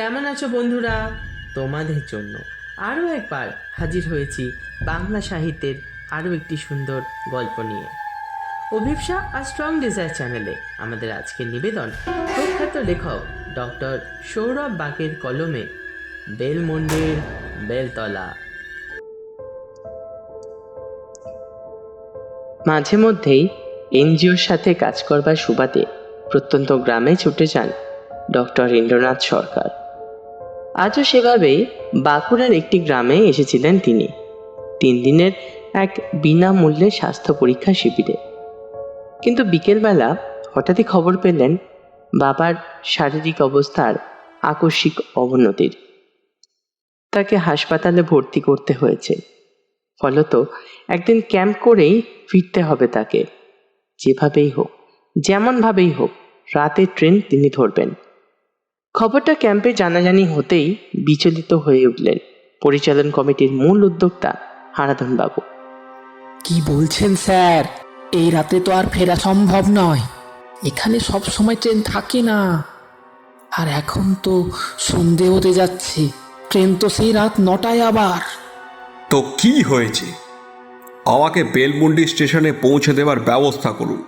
কেমন আছো বন্ধুরা? তোমাদের জন্য আরও একবার হাজির হয়েছি বাংলা সাহিত্যের আরও একটি সুন্দর গল্প নিয়ে। অভিপ্সা আর স্ট্রং ডিজায়ার চ্যানেলে আমাদের আজকের নিবেদন প্রখ্যাত লেখক ডক্টর সৌরভ বাকের কলমে বেলমন্দির বেলতলা। মাঝে মধ্যেই এনজিওর সাথে কাজ করবার সুবাদে প্রত্যন্ত গ্রামে ছুটে যান ডক্টর ইন্দ্রনাথ সরকার। আজও সেভাবেই বাঁকুড়ার একটি গ্রামে এসেছিলেন তিনি। তিন দিনের এক বিনামূল্যে স্বাস্থ্য পরীক্ষা শিবিরে। কিন্তু বিকেলবেলা হঠাৎই খবর পেলেন বাবার শারীরিক অবস্থার আকস্মিক অবনতির। তাকে হাসপাতালে ভর্তি করতে হয়েছে। ফলত একদিন ক্যাম্প করেই ফিরতে হবে তাকে। যেভাবেই হোক, যেমনভাবেই হোক, রাতে ট্রেন তিনি ধরবেন। খবরটা ক্যাম্পে জানাজানি হতেই বিচলিত হয়ে উঠলেন পরিচালন কমিটির মূল উদ্যোক্তা হারাধন বাবু। কি বলছেন স্যার? এই রাতে তো আর ফেরা সম্ভব নয়। এখানে সব সময় ট্রেন থাকে না। আর এখন তো সন্ধে হতে যাচ্ছে। ট্রেন তো সেই রাত নটায় আবার। তো কি হয়েছে? আমাকে বেলমুন্ডি স্টেশনে পৌঁছে দেওয়ার ব্যবস্থা করুন।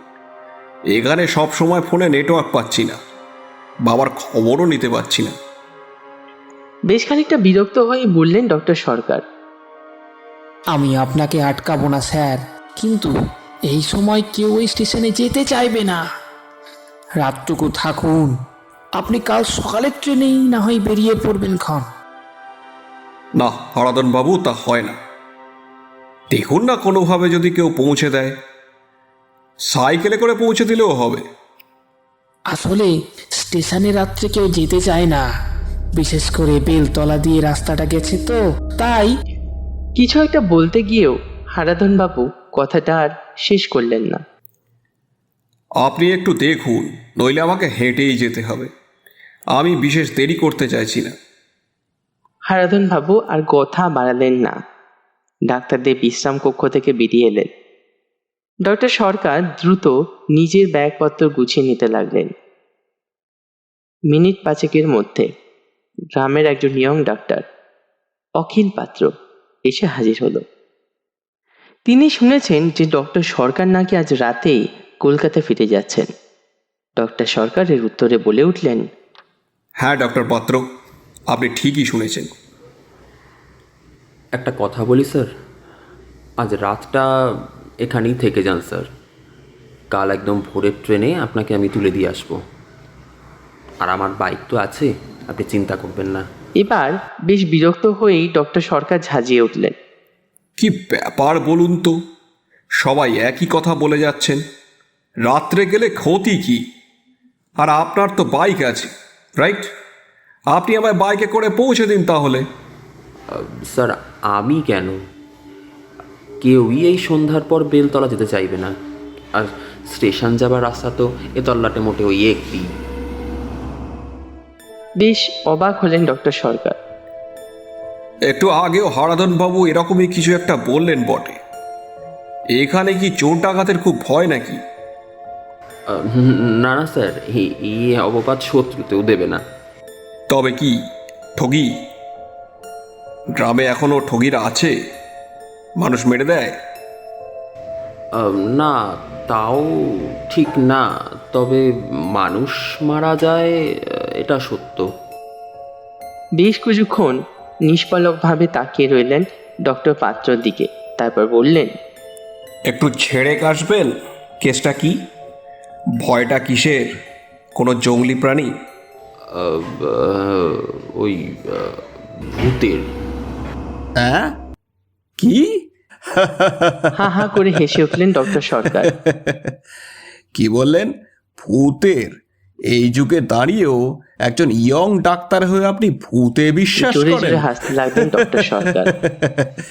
এখানে সব সময় ফোনে নেটওয়ার্ক পাচ্ছি না। বাবার খবরও নিতে পারছি না। বেশ খানিকটা বিরক্ত হয়ে বললেন ডক্টর সরকার। আমি আপনাকে আটকাবো না স্যার। কিন্তু এই সময় কেউ ওই স্টেশনে যেতে চাইবে না। রাতটুকু থাকুন। আপনি কাল সকালের ট্রেনেই না হয় বেরিয়ে পড়বেন ক্ষণ। না হরাদন বাবু তা হয় না। দেখুন না কোনোভাবে যদি কেউ পৌঁছে দেয়। সাইকেলে করে পৌঁছে দিলেও হবে। আসলে স্টেশনে রাত্রে কেউ যেতে চায় না। বিশেষ করে বেলতলা দিয়ে রাস্তাটা গেছে তো তাই কিছু একটা বলতে গিয়েও হারাধন বাবু কথাটা আর শেষ করলেন না। আপনি একটু দেখুন নইলে আমাকে হেঁটেই যেতে হবে। আমি বিশেষ দেরি করতে চাইছি না। হারাধন বাবু আর কথা বাড়ালেন না। ডাক্তারদের বিশ্রাম কক্ষ থেকে বেরিয়ে এলেন। ডক্টর সরকার দ্রুত নিজের ব্যাগপত্র গুছিয়ে নিতে লাগলেন। মিনিট পাঁচেকের মধ্যে গ্রামের একজন ইয়ং ডাক্তার অখিল পাত্র এসে হাজির হলো। তিনি শুনেছেন যে ডক্টর সরকার নাকি আজ রাতেই কলকাতা ফিরে যাচ্ছেন। ডক্টর সরকারের উত্তরে বলে উঠলেন হ্যাঁ ডক্টর পাত্র আপনি ঠিকই শুনেছেন। একটা কথা বলি স্যার। আজ রাতটা এখানেই থেকে যান স্যার। কাল একদম ভোরের ট্রেনে আপনাকে আমি তুলে দিয়ে আসব। আর আমার বাইক তো আছে আপনি চিন্তা করবেন না। এবার বেশ বিরক্ত হয়েই ডক্টর সরকার ঝাঁজিয়ে উঠলেন। কি ব্যাপার বলুন তো? সবাই একই কথা বলে যাচ্ছেন। রাত্রে গেলে ক্ষতি কি? আর আপনার তো বাইক আছে রাইট? আপনি আমার বাইকে করে পৌঁছে দিন তাহলে। স্যার আমি কেন? কেউই এই সন্ধ্যার পর বেলতলা যেতে চাইবে না। আর স্টেশন যাবার রাস্তা তো এ তল্লাটে মোটে ওই একটি। বেশ অবাক হলেন ডক্টর সরকার। একটু আগেও হারাধন বাবু এরকমই কিছু একটা বললেন বটে। এখানে কি চোর ডাকাতের খুব ভয় নাকি? না না স্যার এই- এই অবপাত শত্রুতেও দেবে না। তবে কি ঠগি? গ্রামে এখনও ঠগিরা আছে? মানুষ মেরে দেয়? না তাও ঠিক না। তবে মানুষ মারা যায় এটা সত্য। বেশ কিছুক্ষণ নিষ্পলকভাবে তাকিয়ে রইলেন ডক্টর পাত্রর দিকে। তারপর বললেন একটু ছেড়ে কাশবেন কেসটা কি? ভয়টা কিসের? কোনো জঙ্গলি প্রাণী? ওই ভূতের। হ্যাঁ? কি? হা হা করে হেসে উঠলেন ডক্টর সরকার। কি বললেন? ভূতের। এই যুগে দাঁড়িয়েও একজন ইয়ং ডাক্তার হয়ে আপনি ভূতে বিশ্বাস জোরে করেন? জোরে হাসতে লাগলেন ডক্টর সরকার।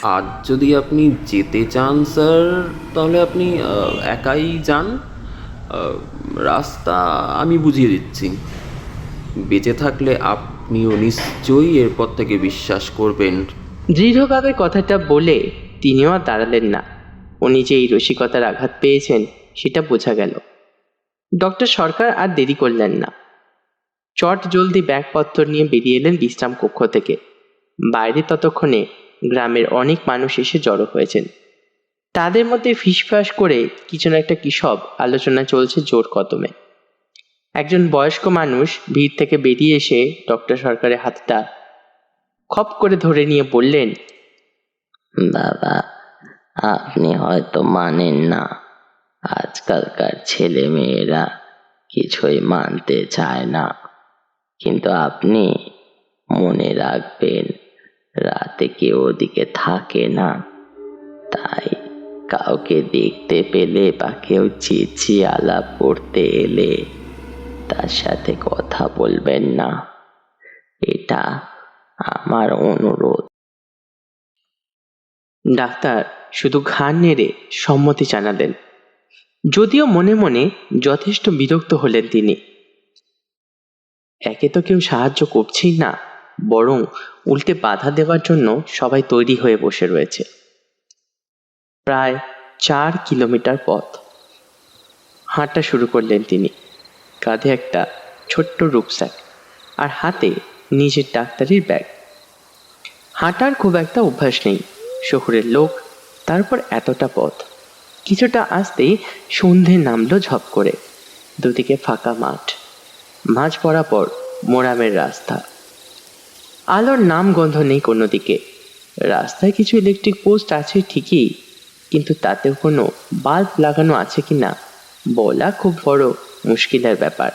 আজ যদি আপনি যেতে চান স্যার তাহলে আপনি আহ, একাই যান। আহ, রাস্তা আমি বুঝিয়ে দিচ্ছি। বেঁচে থাকলে আপনিও নিশ্চয়ই এরপর থেকে বিশ্বাস করবেন। দৃঢ়ভাবে কথাটা বলে তিনিও আর দাঁড়ালেন না। উনি যে এই রসিকতার আঘাত পেয়েছেন, সেটা বোঝা গেল। ডক্টর সরকার আর দেরি করলেন না। চট জলদি ব্যাগপত্র নিয়ে বেরিয়ে এলেন বিশ্রাম কক্ষ থেকে। বাইরে ততক্ষণে গ্রামের অনেক মানুষ এসে জড়ো হয়েছেন। তাদের মধ্যে ফিসফাস করে কিছু না একটা কি সব আলোচনা চলছে জোর কদমে। একজন বয়স্ক মানুষ ভিড় থেকে বেরিয়ে এসে ডক্টর সরকারের হাতটা খপ করে ধরে নিয়ে বললেন, বাবা, আপনি হয়তো মানেন না। আজকালকার ছেলে মেয়েরা কিছুই মানতে চায় না। কিন্তু আপনি মনে রাখবেন, রাতে কেউ ওদিকে থাকে না। তাই কাউকে দেখতে পেলে বা কেউ চিঠি আলাপ করতে এলে তার সাথে কথা বলবেন না। এটা আমার অনুরোধ। ডাক্তার, শুধু ঘাড় নেড়ে সম্মতি জানালেন। যদিও মনে মনে যথেষ্ট বিরক্ত হলেন তিনি। একে তো কেউ সাহায্য করছেই না, বরং উল্টে বাধা দেওয়ার জন্য সবাই তৈরি হয়ে বসে রয়েছে। প্রায় চার কিলোমিটার পথ। হাঁটা শুরু করলেন তিনি। কাঁধে একটা ছোট্ট রুকস্যাক আর হাতে নিজের ডাক্তারির ব্যাগ। হাঁটার খুব একটা অভ্যাস নেই। শহরের লোক, তারপর এতটা পথ। কিছুটা আসতেই সন্ধে নামলো ঝপ করে। দুদিকে ফাঁকা মাঠ। মাঝ বরাবর মোরামের রাস্তা। আলোর নাম গন্ধ নেই কোনো দিকে রাস্তায় কিছু ইলেকট্রিক পোস্ট আছে ঠিকই, কিন্তু তাতেও কোনো বাল্ব লাগানো আছে কি না বলা খুব বড় মুশকিলের ব্যাপার।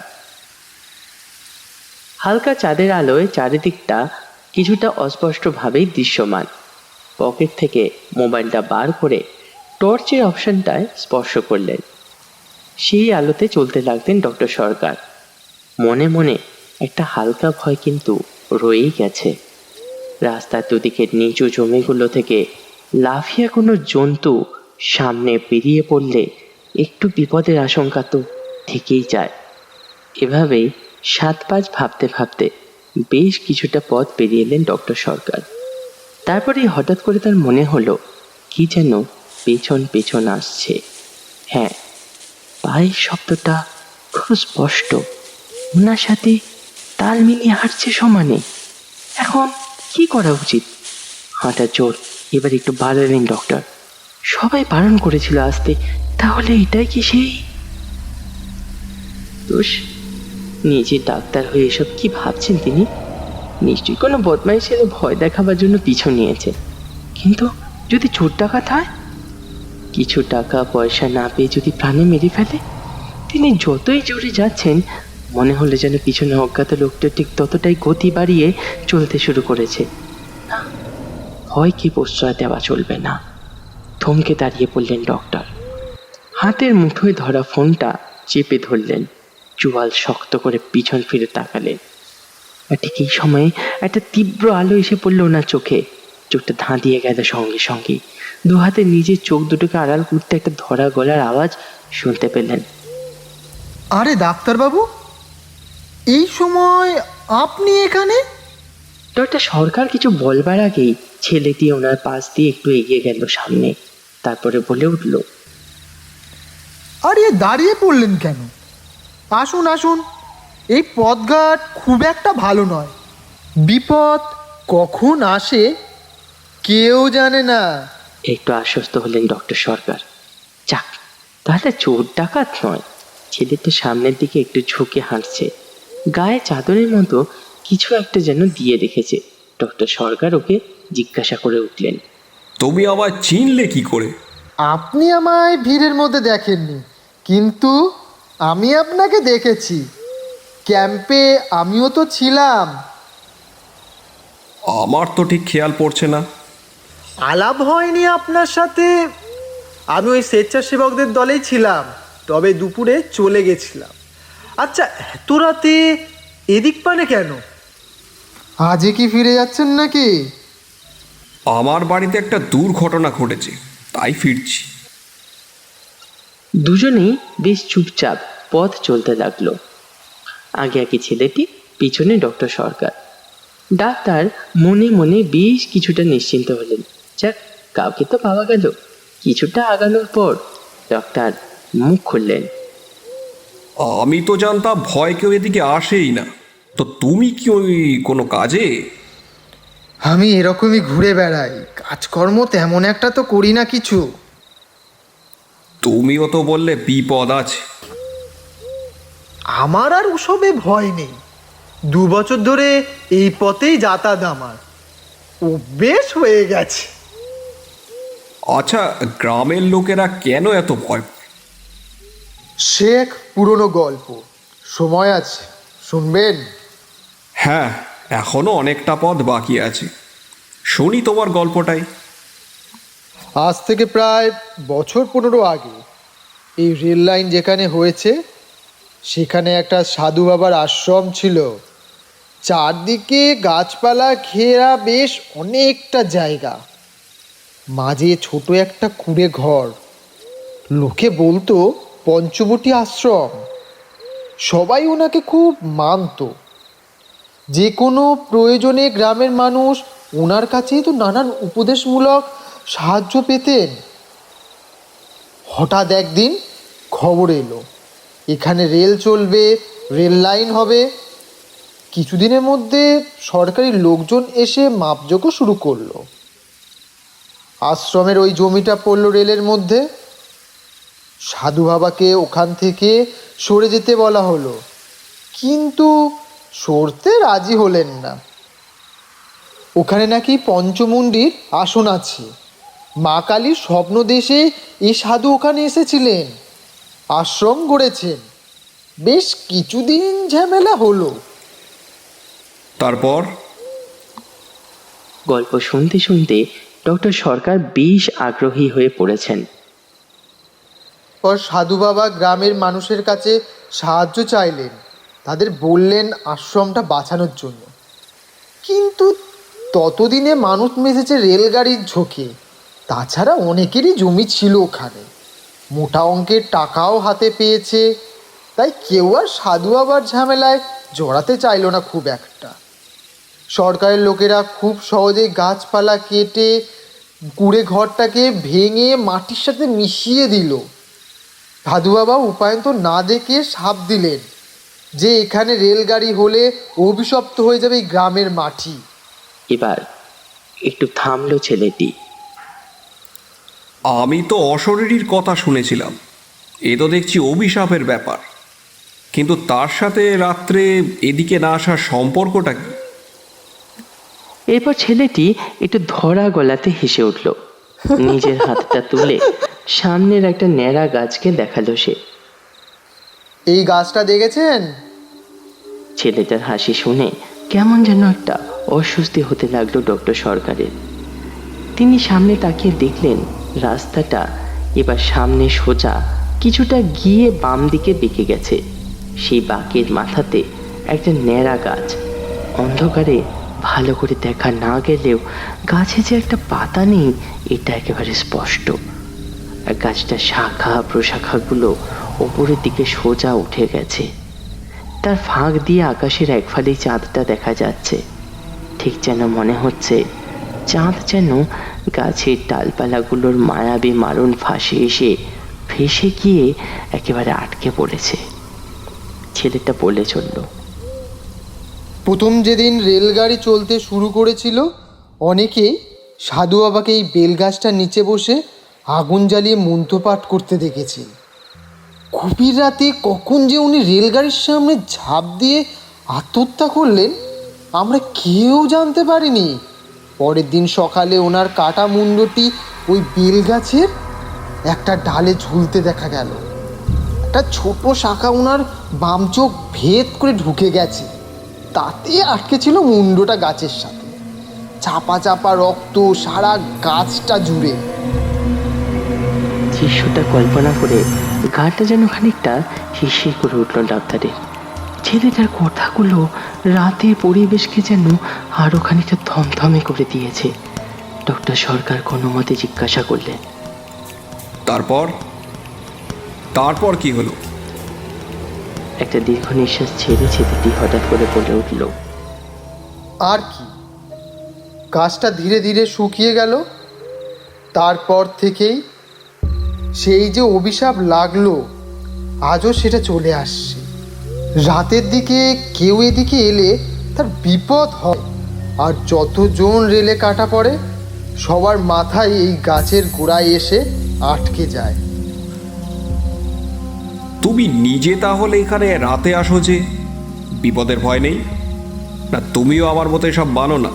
হালকা চাঁদের আলোয় চারিদিকটা কিছুটা অস্পষ্টভাবেই দৃশ্যমান। পকেট থেকে মোবাইলটা বার করে টর্চের অপশনটায় স্পর্শ করলেন। সেই আলোতে চলতে লাগলেন ডক্টর সরকার। মনে মনে একটা হালকা ভয় কিন্তু রয়েই গেছে। রাস্তার দুদিকের নিচু জমিগুলো থেকে লাফিয়া কোনো জন্তু সামনে পেরিয়ে পড়লে একটু বিপদের আশঙ্কা তো থেকেই যায়। এভাবেই সাত পাঁচ ভাবতে ভাবতে বেশ কিছুটা পথ পেরিয়ে এলেন ডক্টর সরকার। তারপরে হঠাৎ করে তার মনে হলো, কি যেন পেছন পেছন আসছে। হ্যাঁ পায়ের শব্দটা খুব স্পষ্ট। ওনার সাথে তাল মিলিয়ে হাঁটছে সমানে। এখন কি করা উচিত? হাঁটা জোর এবার একটু বাড়ালেন ডক্টর। সবাই বারণ করেছিল আসতে, তাহলে এটাই কি সেই? দোষ নিজে ডাক্তার হয়ে এসব কি ভাবছেন তিনি? নিশ্চয়ই কোনো বদমাই ছেলে ভয় দেখাবার জন্য পিছু নিয়েছে। কিন্তু যদি চোর ডাকাত হয়? কিছু টাকা, পয়সা না পেয়ে যদি প্রাণে মেরে ফেলে? তিনি যতই জোরে যাচ্ছেন, মনে হলো যেন পিছনে অজ্ঞাত লোকটা ঠিক ততটাই গতি বাড়িয়ে চলতে শুরু করেছে। না, ভয়কে প্রশ্রয় দেওয়া চলবে না। থমকে দাঁড়িয়ে পড়লেন ডক্টর। হাতের মুঠোয় ধরা ফোনটা চেপে ধরলেন। চুয়াল শক্ত করে পিছন ফিরে তাকালেন আর ঠিক এই সময়ে একটা তীব্র আলো এসে পড়ল ওনার চোখে। চোখটা ধাঁধিয়ে গেল সঙ্গে সঙ্গে। দু হাতে নিজের চোখ দুটোকে আড়াল করতে একটা ধরা গলার আওয়াজ শুনতে পেলেন। আরে ডাক্তারবাবু এই সময় আপনি এখানে? ডক্টর সরকার কিছু বলবার আগেই ছেলেটি ওনার পাশ দিয়ে একটু এগিয়ে গেল সামনে। তারপরে বলে উঠল আরে দাঁড়িয়ে পড়লেন কেন? আসুন আসুন। এই পথঘাট খুব একটা ভালো নয়। বিপদ কখন আসে কেউ জানে না। একটু আশ্বস্ত হলেন ডক্টর সরকার। যাক তাহলে চোর ডাকাত নয়। ছেলেটা সামনের দিকে একটু ঝুঁকে হাঁটছে। গায়ে চাদরের মতো কিছু একটা যেন দিয়ে রেখেছে। ডক্টর সরকার ওকে জিজ্ঞাসা করে উঠলেন তুমি আবার চিনলে কি করে? আপনি আমায় ভিড়ের মধ্যে দেখেননি কিন্তু আমি আপনাকে দেখেছি। ক্যাম্পে আমিও তো ছিলাম। আমার তো ঠিক খেয়াল পড়ছে না। আলাপ হয়নি আপনার সাথে। আমি ওই স্বেচ্ছাসেবকদের দলেই ছিলাম তবে দুপুরে চলে গেছিলাম। আচ্ছা এত রাতে এদিক পানে কেন? আজই কি ফিরে যাচ্ছেন নাকি? আমার বাড়িতে একটা দুর্ঘটনা ঘটেছে তাই ফিরছি। দুজনেই বেশ চুপচাপ পথ চলতে লাগল। আগে আগে ছেলেটি পিছনে ডক্টর সরকার। ডাক্তার মনে মনে বেশ কিছুটা নিশ্চিন্ত হলেন। যাক কাউকে তো পাওয়া গেল। কিছুটা আগানোর পর ডক্টর মুখ খুললেন। আমি তো জানতাম ভয় কেউ এদিকে আসেই না। তো তুমি কি ওই কোনো কাজে? আমি এরকমই ঘুরে বেড়াই। কাজকর্ম তেমন একটা তো করি না কিছু। তুমিও তো বললে বিপদ আছে। আমার আর ওসবে ভয় নেই। দু বছর ধরে এই পথেই যাতায়াত আমার। অভ্যেস হয়ে গেছে। আচ্ছা গ্রামের লোকেরা কেন এত ভয়? সে এক পুরনো গল্প। সময় আছে শুনবেন? হ্যাঁ এখনও অনেকটা পথ বাকি আছে। শুনি তোমার গল্পটাই। আজ থেকে প্রায় বছর পনেরো আগে এই রেল লাইন যেখানে হয়েছে, সেখানে একটা সাধু বাবার আশ্রম ছিল। চারদিকে গাছপালা, ঘেরা, বেশ অনেকটা জায়গা। মাঝে ছোট একটা কুড়ে ঘর। লোকে বলতো, পঞ্চবটি আশ্রম। সবাই ওনাকে খুব মানতো। যে কোনো প্রয়োজনে গ্রামের মানুষ ওনার কাছেই তো নানান উপদেশমূলক সাহায্য পেতেন? হঠাৎ একদিন খবর এলো, এখানে রেল চলবে, রেল লাইন হবে। কিছুদিনের মধ্যে সরকারি লোকজন এসে মাপযোগও শুরু করল। আশ্রমের ওই জমিটা পড়ল রেলের মধ্যে। সাধু বাবাকে ওখান থেকে সরে যেতে বলা হলো, কিন্তু সরতে রাজি হলেন না। ওখানে নাকি পঞ্চমুণ্ডির আসন আছে। মা কালীর স্বপ্ন দেশে এই সাধু ওখানে এসেছিলেন। আশ্রম গড়েছেন। বেশ কিছুদিন ঝামেলা হলো। তারপর? গল্প শুনতে শুনতে ডক্টর সরকার বেশ আগ্রহী হয়ে পড়েছেন। পর সাধু বাবা গ্রামের মানুষের কাছে সাহায্য চাইলেন। তাদের বললেন আশ্রমটা বাঁচানোর জন্য। কিন্তু ততদিনে মানুষ মেশেছে রেলগাড়ির ঝোঁকে। তাছাড়া অনেকেরই জমি ছিল ওখানে। মোটা অঙ্কের টাকাও হাতে পেয়েছে। তাই কেউ আর সাধু আবার ঝামেলায় জড়াতে চাইলো না খুব একটা। সরকারের লোকেরা খুব সহজেই গাছপালা কেটে, কুড়ে ঘরটাকে ভেঙে মাটির সাথে মিশিয়ে দিল। সাধু বাবা উপায়ন্ত না দেখে সাপ দিলেন যে এখানে রেলগাড়ি হলে অভিশপ্ত হয়ে যাবে এই গ্রামের মাটি। এবার একটু থামলো ছেলেটি। আমি তো অশরীরীর কথা শুনেছিলাম। এ তো দেখছি অভিশাপের ব্যাপার। কিন্তু তার সাথে রাত্রে এদিকে না আসার সম্পর্কটা কি? এরপর ছেলেটি একটু ধরা গলাতে হেসে উঠল। নিজের হাতটা তুলে সামনের একটা ন্যাড়া গাছকে দেখাল সে। এই গাছটা দেখেছেন? ছেলেটার হাসি শুনে কেমন যেন একটা অস্বস্তি হতে লাগল ডক্টর সরকারের। তিনি সামনে তাকিয়ে দেখলেন রাস্তাটা এবার সামনে সোজা, কিছুটা গিয়ে বাম দিকে বেঁকে গেছে। সেই বাঁকের মাথাতে একটা ন্যাড়া গাছ। অন্ধকারে ভালো করে দেখা না গেলেও গাছে যে একটা পাতা নেই, এটা একেবারে স্পষ্ট। আর গাছটার শাখা প্রশাখাগুলো ওপরের দিকে সোজা উঠে গেছে। তার ফাঁক দিয়ে আকাশের এক ফালি চাঁদটা দেখা যাচ্ছে। ঠিক যেন মনে হচ্ছে, চাঁদ যেন গাছের ডালপালাগুলোর মায়াবী মারণ ফাঁসে এসে ভেসে গিয়ে একেবারে আটকে পড়েছে। ছেলেটা বলে চলল, প্রথম যেদিন রেলগাড়ি চলতে শুরু করেছিল অনেকেই সাধু বাবাকে এই বেলগাছটার নিচে বসে আগুন জ্বালিয়ে মন্ত্রপাঠ করতে দেখেছে। গভীর রাতে কখন যে উনি রেলগাড়ির সামনে ঝাঁপ দিয়ে আত্মহত্যা করলেন, আমরা কেউ জানতে পারিনি। পরের দিন সকালে ওনার কাটা মুন্ডটি ওই বেলগাছের একটা ডালে ঝুলতে দেখা গেল। একটা ছোট শাখা ওনার বাম চোখ ভেদ করে ঢুকে গেছে। তাতে আটকে ছিল মুন্ডটা গাছের সাথে। চাপা চাপা রক্ত সারা গাছটা জুড়ে। দৃশ্যটা কল্পনা করে গাটা যেন খানিকটা হিসে করে উঠল ডাক্তারের ছেলেটার কথাগুলো রাতে পরিবেশকে যেন আরও খানিকটা থমথমে করে দিয়েছে। ডক্টর সরকার কোনো মতে জিজ্ঞাসা করলেন। তারপর? তারপর কি হলো? একটা দীর্ঘ নিঃশ্বাস ছেড়ে ছেলেটি হঠাৎ করে বলে উঠল আর কি? গাছটা ধীরে ধীরে শুকিয়ে গেল। তারপর থেকেই সেই যে অভিশাপ লাগল আজও সেটা চলে আসছে। রাতের দিকে কেউ এদিকে এলে তার বিপদ হয়। আর যতজন রেলে কাটা পড়ে সবার মাথায় এই গাছের গোড়ায় এসে আটকে যায়। তুমি নিজে তাহলে এখানে রাতে আসো যে বিপদের ভয় নেই? না তুমিও আমার মতো সব মানো না।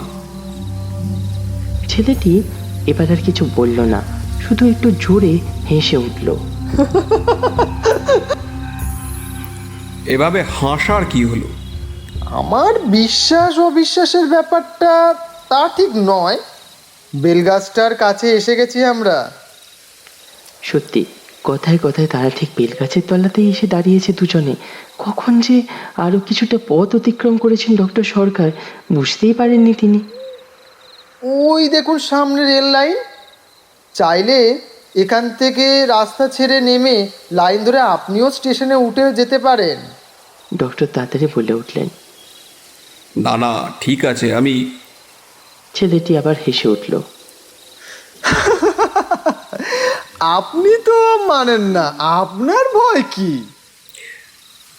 ছেলেটি এবার আর কিছু বলল না শুধু একটু জোরে হেসে উঠল। এভাবে হাসার কি হলো? আমার বিশ্বাস অবিশ্বাসের ব্যাপারটা তা ঠিক নয়। বেলগাছটার কাছে এসে গেছি আমরা। সত্যি কথায় কথায় তারা ঠিক বেলগাছের তলাতেই এসে দাঁড়িয়েছে দুজনে। কখন যে আরও কিছুটা পথ অতিক্রম করেছেন ডক্টর সরকার বুঝতেই পারেননি তিনি। ওই দেখুন সামনে রেল লাইন। চাইলে এখান থেকে রাস্তা ছেড়ে নেমে লাইন ধরে আপনিও স্টেশনে উঠে যেতে পারেন। ডক্টর তাড়াতাড়ি বলে উঠলেন। না না ঠিক আছে আমি ছেলেটি আবার হেসে উঠল। আপনি তো মানেন না আপনার ভয় কি?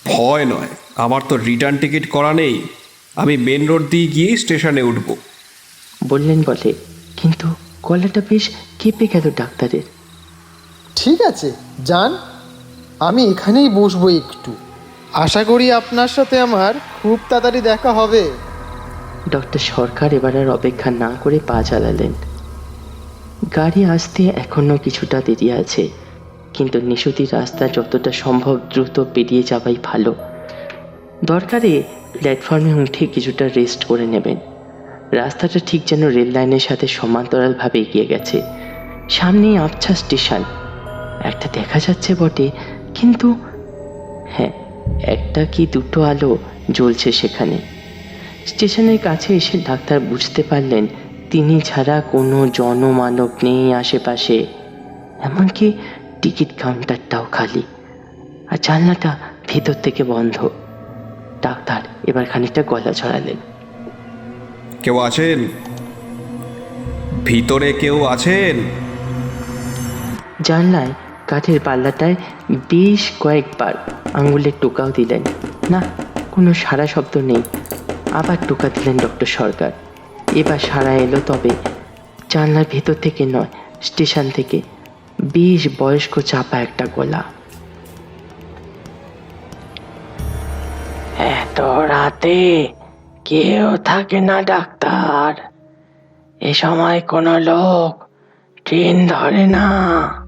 ভয় নয় আমার তো রিটার্ন টিকিট করা নেই আমি মেন রোড দিয়ে গিয়ে স্টেশনে উঠব। বললেন বলে কিন্তু গলাটা বেশ কেঁপে গেল ডাক্তারের। ঠিক আছে, যান। আমি এখানেই বসবো একটু। আশা করি আপনার সাথে আমার খুব তাড়াতাড়ি দেখা হবে। ডক্টর সরকার এবার আর অপেক্ষা না করে পা চালালেন গাড়ি আসতে এখনও কিছুটা দেরি আছে, কিন্তু নিশুতি রাস্তা যতটা সম্ভব দ্রুত পেরিয়ে যাওয়াই ভালো। দরকারে প্ল্যাটফর্মে উঠে কিছুটা রেস্ট করে নেবেন। রাস্তাটা ঠিক যেন রেল লাইনের সাথে সমান্তরালভাবে এগিয়ে গেছে। সামনেই আবছা স্টেশন। একটা দেখা যাচ্ছে বটে কিন্তু হ্যাঁ একটা কি দুটো আলো জ্বলছে সেখানে। স্টেশনের কাছে এসে ডাক্তার বুঝতে পারলেন তিনি ছাড়া কোনো জনমানব নেই আশেপাশে। এমনকি টিকিট কাউন্টারটাও খালি। আর জানলাটা ভেতর থেকে বন্ধ। ডাক্তার এবার খানিকটা গলা ছড়ালেন। কেউ আছেন? ভিতরে কেউ আছেন? জানলায় কাঠের পাল্লাটায় বেশ কয়েকবার আঙুলের টোকাও দিলেন। না, কোনো সারা শব্দ নেই। আবার টোকা দিলেন ডক্টর সরকার। এবার সারা এলো তবে। জানলার ভেতর থেকে নয়, স্টেশন থেকে। বেশ বয়স্ক চাপা একটা গলা। এত রাতে কেউ থাকে না ডাক্তার। এ সময় কোনো লোক ট্রেন ধরে না।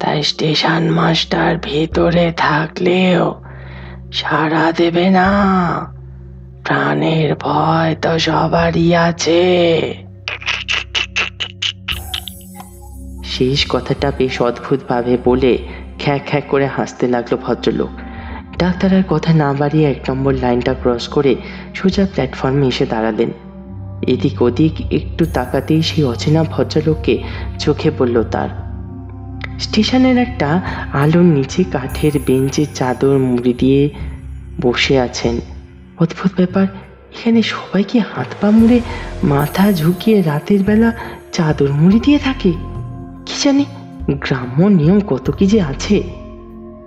তাই স্টেশন মাস্টার ভেতরে থাকলেও সাড়া দেবে না। প্রাণের ভয় তো সবারই আছে। শেষ কথাটা বেশ অদ্ভুতভাবে বলে খ্যাক খ্যাক করে হাসতে লাগল ভদ্রলোক। ডাক্তার আর কথা না বাড়িয়ে এক নম্বর লাইনটা ক্রস করে সোজা প্ল্যাটফর্মে এসে দাঁড়ালেন। এদিক ওদিক একটু তাকাতেই সেই অচেনা ভদ্রলোককে চোখে পড়ল তার। স্টেশনের একটা আলোর নিচে কাঠের বেঞ্চে চাদর মুড়ি দিয়ে বসে আছেন। অদ্ভুত ব্যাপার, এখানে সবাই কি হাত পা মুড়ে মাথা ঝুঁকিয়ে রাতের বেলা চাদর মুড়ি দিয়ে থাকে? কি জানি, গ্রাম্য নিয়ম কত কি যে আছে।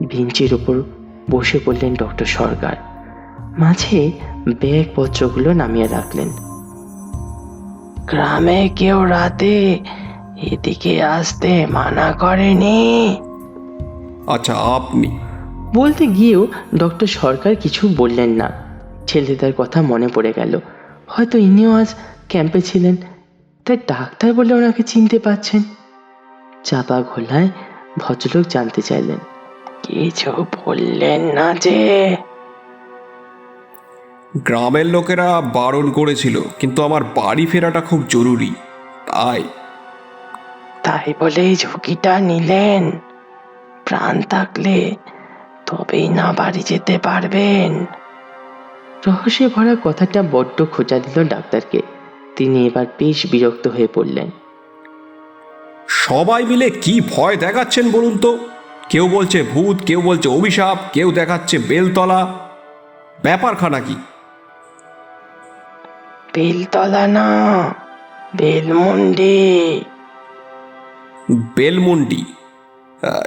বেঞ্চের ওপর বসে পড়লেন ডক্টর সরকার। মাঝে ব্যাগপত্রগুলো নামিয়ে রাখলেন। গ্রামে কেউ রাতে এদিকে আসতে মানা করেনি। আচ্ছা আপনি? বলতে গিয়েও ডক্টর সরকার কিছু বললেন না। ছেলেটার কথা মনে পড়ে গেল। হয়তো ইনিও আজ ক্যাম্পে ছিলেন তাই ডাক্তার বলে ওনাকে চিনতে পাচ্ছেন। চাপা ঘোলায় ভদ্রলোক জানতে চাইলেন। কিছু বললেন না যে। গ্রামের লোকেরা বারণ করেছিল কিন্তু আমার বাড়ি ফেরাটা খুব জরুরি তাই। তাই বলে ঝুঁকিটা নিলেন। প্রাণ থাকলে তবেই না বাড়ি যেতে পারবেন। রহস্যে ভরা কথাটা বড্ড খোঁচা দিল ডাক্তারকে। তিনি এবার বেশ বিরক্ত হয়ে পড়লেন। সবাই মিলে কি ভয় দেখাচ্ছেন বলুন তো? কেউ বলছে ভূত কেউ বলছে অভিশাপ কেউ দেখাচ্ছে বেলতলা। ব্যাপারখানা কি? বেলতলা না বেলমন্ডি। বেলমন্ডি।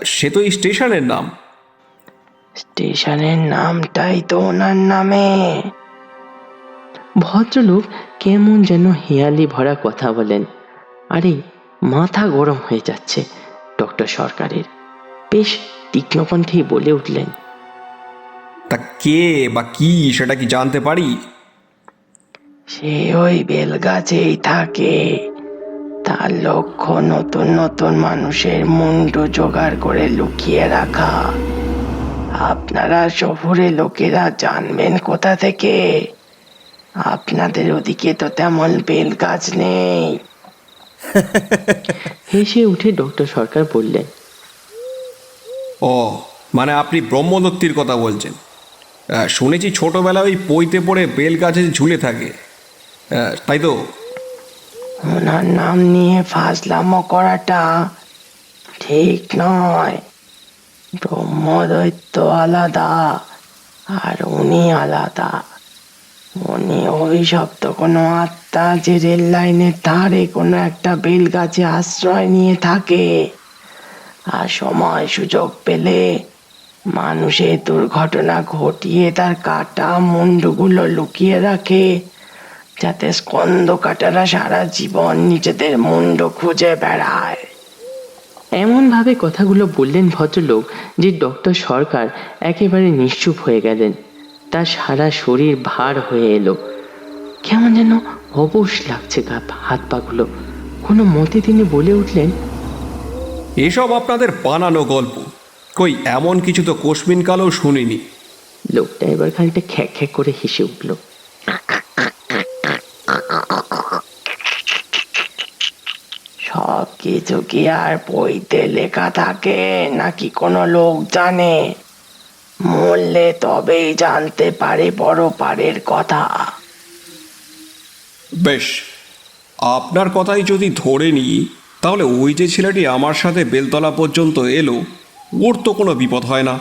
সে তো এই স্টেশনের নাম। স্টেশনের নামটাই তো ওনার নামে। ভদ্রলোক কেমন যেন হেয়ালি ভরা কথা বলেন। আরে মাথা গরম হয়ে যাচ্ছে ডক্টর সরকারের। বেশ তীক্ষ্ণ কণ্ঠেই বলে উঠলেন। তা কে বা কি সেটা কি জানতে পারি? সে ওই বেলগাছেই থাকে। তার লক্ষ্য নতুন নতুন মানুষের মুন্ডু জোগাড় করে লুকিয়ে রাখা। আপনারা শহুরে লোকেরা জানবেন কোথা থেকে। আপনাদের ওদিকে তো তেমন বেল গাছ নেই। হেসে উঠে ডক্টর সরকার বললেন ও মানে আপনি ব্রহ্মদত্তির কথা বলছেন। শুনেছি ছোটবেলায় ওই পইতে পড়ে বেল গাছে ঝুলে থাকে। তাই তো? ওনার নাম নিয়ে ফাজলামো করাটা ঠিক নয়। ব্রহ্মদৈত্য আলাদা আর উনি আলাদা। উনি ওই অভিশপ্ত কোনো আত্মা যে রেল লাইনের ধারে কোনো একটা বেল গাছে আশ্রয় নিয়ে থাকে। আর সময় সুযোগ পেলে মানুষের দুর্ঘটনা ঘটিয়ে তার কাটা মুন্ডুগুলো লুকিয়ে রাখে। যাতে স্কন্দ কাটারা সারা জীবন নিজেদের মুন্ড খুঁজে বেড়ায়। এমনভাবে কথাগুলো বললেন ভদ্রলোক যে ডক্টর সরকার একেবারে নিশ্চুপ হয়ে গেলেন। তার সারা শরীর ভার হয়ে এলো। কেমন যেন অবশ লাগছে গা- হাত পাগুলো। কোনো মতে তিনি বলে উঠলেন এসব আপনাদের বানানো গল্প। কই এমন কিছু তো কোশমিন কালেও শুনিনি। লোকটা এবার খানিকটা খ্যাক খ্যাক করে হেসে উঠল সব কিছু কি আর বইতে লেখা থাকে নাকি কোনো লোক জানে? মরলে তবেই জানতে পারে বড় পারের কথা। বেশ, আপনার কথাই যদি ধরে নিই, তাহলে ওই যে ছেলেটি আমার সাথে বেলতলা পর্যন্ত এলো, ওর তো কোনো বিপদ হয় না।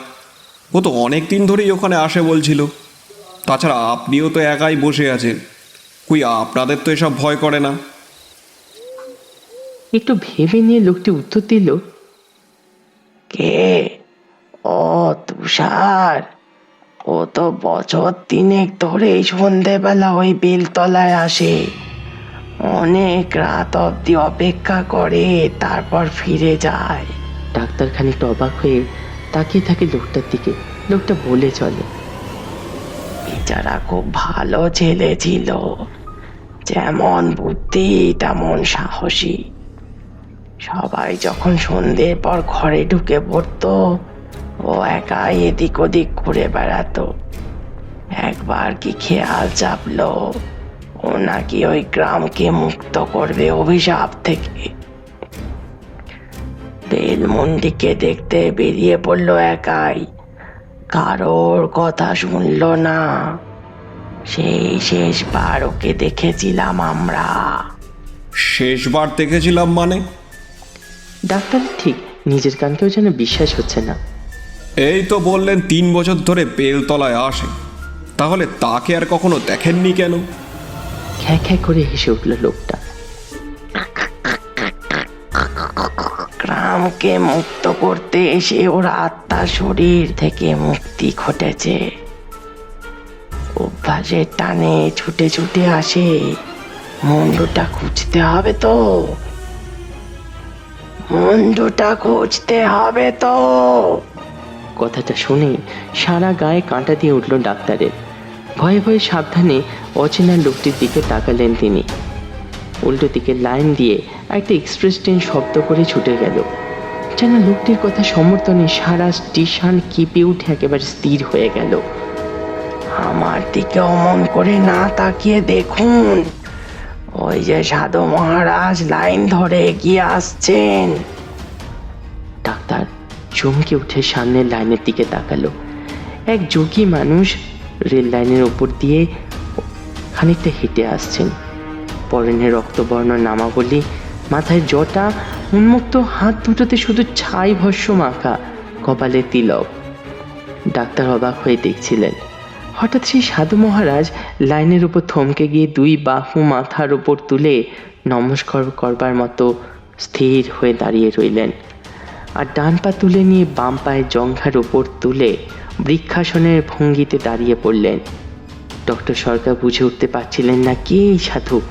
ও তো অনেক দিন ধরেই ওখানে আসে বলছিল। তাছাড়া আপনিও তো একাই বসে আছেন। কই, আপনাদের তো এসব ভয় করে না। একটু ভেবে নিয়ে লোকটি উত্তর দিল কে? ও তুষার। ও তো বছর তিনেক ধরেই সন্ধেবেলা ওই বেলতলায় আসে। অনেক রাত অবধি অপেক্ষা করে তারপর ফিরে যায়। ডাক্তার খানিকটা অবাক হয়ে তাকিয়ে থাকে লোকটার দিকে। লোকটা বলে চলে বেচারা খুব ভালো ছেলে ছিল। যেমন বুদ্ধি তেমন সাহসী। সবাই যখন সন্ধ্যের পর ঘরে ঢুকে পড়তো, ও একাই এদিক ওদিক ঘুরে বেড়াতো। একবার কি খেয়াল চাপলো? ও নাকি ওই গ্রামকে মুক্ত করবে অভিশাপ থেকে। বেলমুন্ডিকে দেখতে বেরিয়ে পড়ল একাই। কারোর কথা শুনলো না। সেই শেষবার ওকে দেখেছিলাম আমরা। শেষবার দেখেছিলাম মানে? ডাক্তার ঠিক নিজের কানকেও যেন বিশ্বাস হচ্ছে না। এই তো বললেন তিন বছর ধরে বেলতলায় আসে। তাহলে তাকে আর কখনো দেখেননি কেন? খ্যা খ্যা করে হেসে উঠল লোকটা। গ্রামকে মুক্ত করতে এসে ওর আত্মার শরীর থেকে মুক্তি ঘটেছে। অভ্যাসের টানে ছুটে ছুটে আসে। মুন্ডুটা খুঁজতে হবে তো। মুন্ডুটা খুঁজতে হবে তো। কথাটা শুনে সারা গায়ে কাঁটা দিয়ে উঠল ডাক্তারের। ভয়ে ভয়ে সাবধানে অচেনা লোকটির দিকে তাকালেন তিনি। উল্টো দিকে লাইন দিয়ে একটা এক্সপ্রেস ট্রেন শব্দ করে ছুটে গেল। যেন লোকটির কথা সমর্থনে সারা স্টেশন কেঁপে উঠে একেবারে স্থির হয়ে গেল। আমার দিকে অমন করে না তাকিয়ে দেখুন। ওই যে সাধু মহারাজ লাইন ধরে এগিয়ে আসছেন। ডাক্তার চমকে উঠে সামনের লাইনের দিকে তাকালো। এক যোগী মানুষ রেল লাইনের ওপর দিয়ে খানিকটা হেঁটে আসছেন। পরনে রক্তবর্ণ নামাবলি, মাথায় জটা, উন্মুক্ত হাত দুটোতে শুধু ছাই ভস্য মাখা কপালে তিলক। ডাক্তার অবাক হয়ে দেখছিলেন। হঠাৎ সেই সাধু মহারাজ লাইনের উপর থমকে গিয়ে দুই বাহু মাথার উপর তুলে নমস্কার করবার মতো স্থির হয়ে দাঁড়িয়ে রইলেন আর ডান পা তুলে নিয়ে বাম পায়ের জঙ্ঘার উপর তুলে বৃক্ষাসনের ভঙ্গিতে দাঁড়িয়ে পড়লেন। ডক্টর সরকার বুঝে উঠতে পারছিলেন না, কে এই সাধু?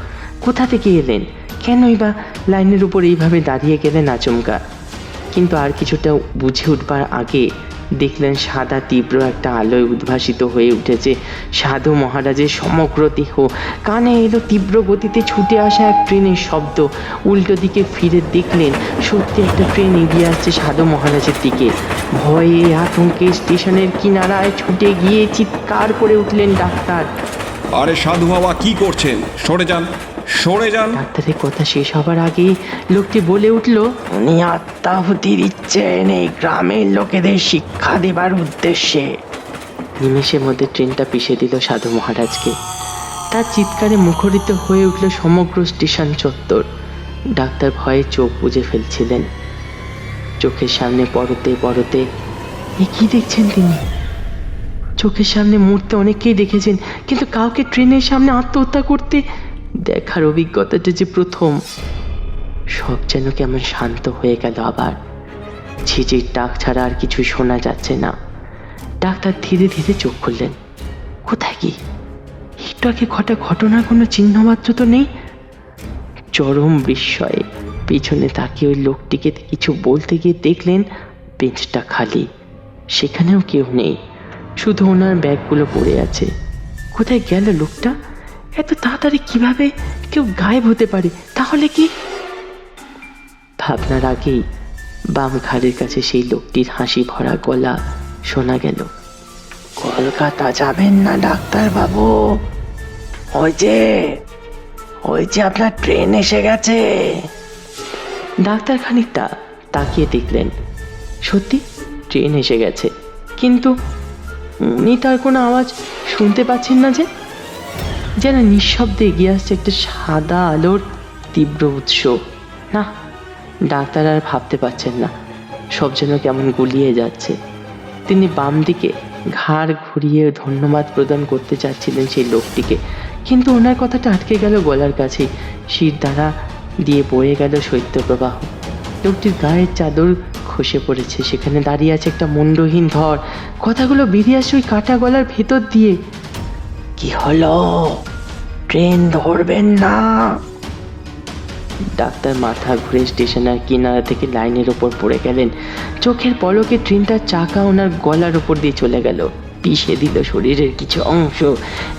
কোথা থেকে এলেন? কেনই বা লাইনের উপর এইভাবে দাঁড়িয়ে গেলেন আচমকা? কিন্তু আর কিছুটা বুঝে উঠবার আগে দেখলেন সাদা, তীব্র একটা আলোয় উদ্ভাসিত হয়ে উঠেছে। সাধু মহারাজের সমগ্র দেহ, কানে এলো তীব্র গতিতে ছুটে আসা এক ট্রেনের শব্দ। উল্টো দিকে ফিরে দেখলেন সত্যি একটা ট্রেন এগিয়ে আসছে সাধু মহারাজের দিকে। ভয়ে আতঙ্কে স্টেশনের কিনারায় ছুটে গিয়ে চিৎকার করে উঠলেন ডাক্তার। আরে সাধু বাবা, কি করছেন? সরে যান। সরে যান। ডাক্তারের কথা শেষ হবার আগে লোকটি বলে উঠল, উনি আত্মাহুতি দিচ্ছেন এই গ্রামের লোকেদের শিক্ষা দেবার উদ্দেশ্যে। নিমেষের মধ্যে ট্রেনটা পিষে দিল সাধু মহারাজকে। তার চিৎকারে মুখরিত হয়ে উঠল সমগ্র স্টেশন চত্বর। ডাক্তার ভয়ে চোখ বুজে ফেলছিলেন। চোখের সামনে পরতে পরতে এ কি দেখছেন তিনি? চোখের সামনে মূর্তি অনেককেই দেখেছেন, কিন্তু কাউকে ট্রেনের সামনে আত্মহত্যা করতে দেখার অভিজ্ঞতাটা যে প্রথম, সব যেন কেমন শান্ত হয়ে গেল আবার। ঝিঝির ডাক ছাড়া আর কিছু শোনা যাচ্ছে না। ডাক্তার ধীরে ধীরে চোখ খুললেন। কোথায় কি? একটু আগে ঘটা ঘটনার কোনো চিহ্নমাত্র তো নেই? চরম বিস্ময়ে পিছনে তাকিয়ে ওই লোকটিকে কিছু বলতে গিয়ে দেখলেন বেঞ্চটা খালি। সেখানেও কেউ নেই। শুধু ওনার ব্যাগগুলো পড়ে আছে। কোথায় গেল লোকটা? এত তাড়াতাড়ি কীভাবে কেউ গায়েব হতে পারে? তাহলে কি? ভাবনার আগেই বাম ঘাড়ের কাছে সেই লোকটির হাসি ভরা গলা শোনা গেল। কলকাতা যাবেন না ডাক্তার বাবু ওই যে ওই যে আপনার ট্রেন এসে গেছে। ডাক্তার খানিকটা তাকিয়ে দেখলেন সত্যি ট্রেন এসে গেছে। কিন্তু উনি তার কোনো আওয়াজ শুনতে পাচ্ছেন না যে। যেন নিঃশব্দে এগিয়ে আসছে একটা সাদা আলোর তীব্র উৎস। না, ডাক্তার আর ভাবতে পারছেন না, সব যেন কেমন গুলিয়ে যাচ্ছে। তিনি বাম দিকে ঘাড় ঘুরিয়ে ধন্যবাদ প্রদান করতে চাচ্ছিলেন সেই লোকটিকে। কিন্তু ওনার কথাটা আটকে গেল গলার কাছেই। শির দ্বারা দিয়ে বয়ে গেল শৈত্যপ্রবাহ। লোকটির গায়ের চাদর খসে পড়েছে, সেখানে দাঁড়িয়ে আছে একটা মুন্ডহীন ধর কথাগুলো বেরিয়ে আসছে ওই কাটা গলার ভেতর দিয়ে। কি হলো? ট্রেন ধরবেন না। ডাক্তার মাথা ঘুরে স্টেশনের কিনারা থেকে লাইনের ওপর পড়ে গেলেন। চোখের পলকে ট্রেনটার চাকা ওনার গলার ওপর দিয়ে চলে গেল। পিষে দিল শরীরের কিছু অংশ।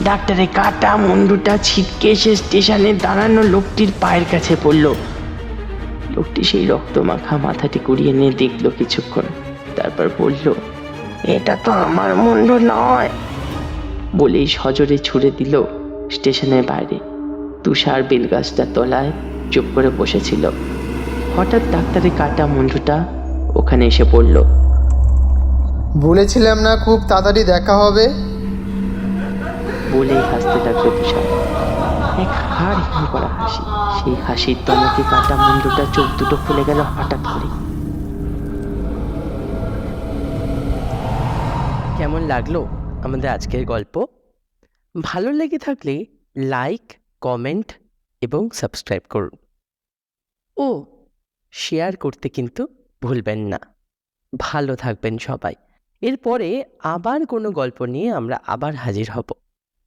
ডাক্তারের কাটা মুন্ডুটা ছিটকে এসে স্টেশনে দাঁড়ানো লোকটির পায়ের কাছে পড়ল। লোকটি সেই রক্ত মাখা মাথাটি কুড়িয়ে নিয়ে দেখল কিছুক্ষণ। তারপর বলল, এটা তো আমার মুন্ড নয়। বলেই সজোরে ছুড়ে দিল স্টেশনের বাইরে। তুষার বেলগাছটার তলায় চুপ করে বসেছিল। হঠাৎ ডাক্তারের কাটা মুন্ডুটা ওখানে এসে পড়ল। বলেছিলাম না খুব তাড়াতাড়ি দেখা হবে। বলেই হাসতে লাগল তুষার। এক হাড় হিম করা হাসি। সেই হাসির তমকে কাটা মুন্ডুটা চোখ দুটো খুলে গেল হঠাৎ করে। কেমন লাগল? আমাদের আজকের গল্প। ভালো লেগে থাকলে লাইক কমেন্ট এবং সাবস্ক্রাইব করুন। ও শেয়ার করতে কিন্তু ভুলবেন না। ভালো থাকবেন সবাই। এরপরে আবার কোনো গল্প নিয়ে আমরা আবার হাজির হব।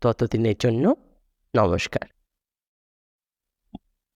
ততদিনের জন্য নমস্কার।